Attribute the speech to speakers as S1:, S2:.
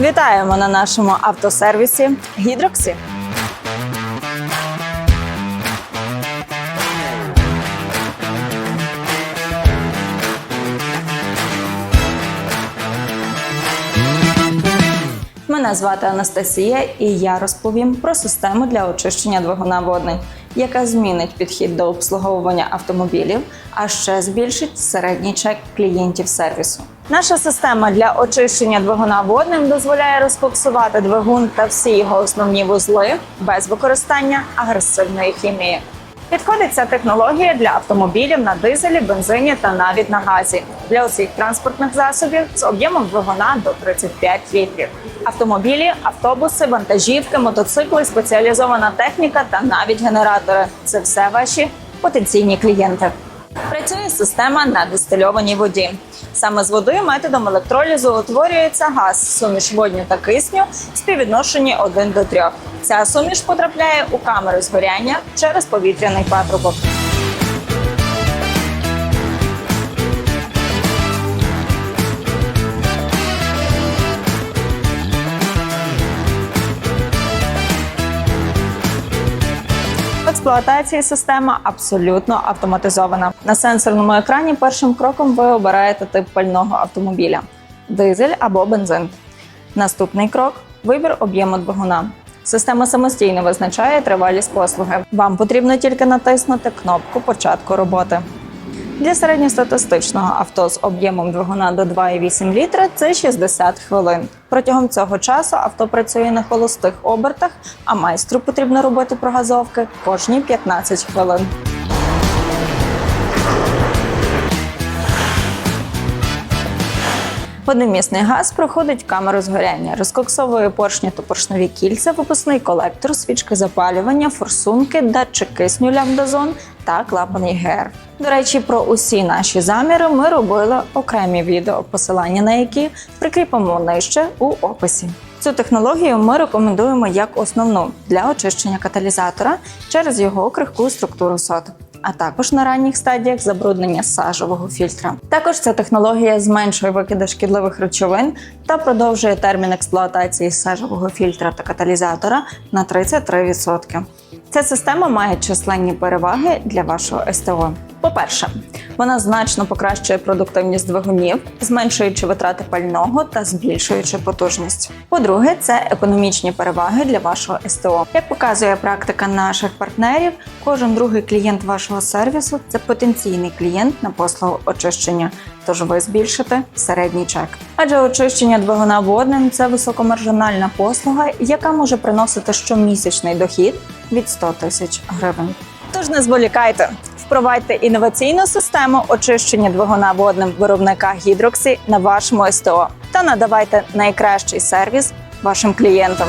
S1: Вітаємо на нашому автосервісі Гідроксі. Мене звати Анастасія, і я розповім про систему для очищення двигуна водний, яка змінить підхід до обслуговування автомобілів, а ще збільшить середній чек клієнтів сервісу. Наша система для очищення двигуна водним дозволяє розкоксувати двигун та всі його основні вузли без використання агресивної хімії. Підходить ця технологія для автомобілів на дизелі, бензині та навіть на газі для усіх транспортних засобів з об'ємом двигуна до 35 літрів. Автомобілі, автобуси, вантажівки, мотоцикли, спеціалізована техніка та навіть генератори це все ваші потенційні клієнти. Працює система на дистильованій воді. Саме з водою методом електролізу утворюється газ, суміш водню та кисню в співвідношенні 1 до 3. Ця суміш потрапляє у камеру згоряння через повітряний патрубок. Експлуатації система абсолютно автоматизована. На сенсорному екрані першим кроком ви обираєте тип пального автомобіля дизель або бензин. Наступний крок вибір об'єму двигуна. Система самостійно визначає тривалість послуги. Вам потрібно тільки натиснути кнопку початку роботи. Для середньостатистичного авто з об'ємом двигуна до 2,8 літра це 60 хвилин. Протягом цього часу авто працює на холостих обертах, а майстру потрібно робити прогазовки кожні 15 хвилин. Водомісний газ проходить камеру згоряння, розкоксовує поршні та поршнові кільця, випускний колектор, свічки запалювання, форсунки, датчик кисню лямбдазон та клапан ЄГР. До речі, про усі наші заміри ми робили окремі відео, посилання на які прикріпимо нижче у описі. Цю технологію ми рекомендуємо як основну для очищення каталізатора через його крихку структуру сод а також на ранніх стадіях забруднення сажового фільтра. Також ця технологія зменшує викиди шкідливих речовин та продовжує термін експлуатації сажового фільтра та каталізатора на 33%. Ця система має численні переваги для вашого СТО. По-перше, вона значно покращує продуктивність двигунів, зменшуючи витрати пального та збільшуючи потужність. По-друге, це економічні переваги для вашого СТО. Як показує практика наших партнерів, кожен другий клієнт вашого сервісу це потенційний клієнт на послугу очищення. Тож ви збільшите середній чек. Адже очищення двигуна водним це високомаржинальна послуга, яка може приносити щомісячний дохід від 100 тисяч гривень. Тож не зволікайте, впровадьте інноваційну систему очищення двигуна водним виробника Гідроксі на вашому СТО та надавайте найкращий сервіс вашим клієнтам.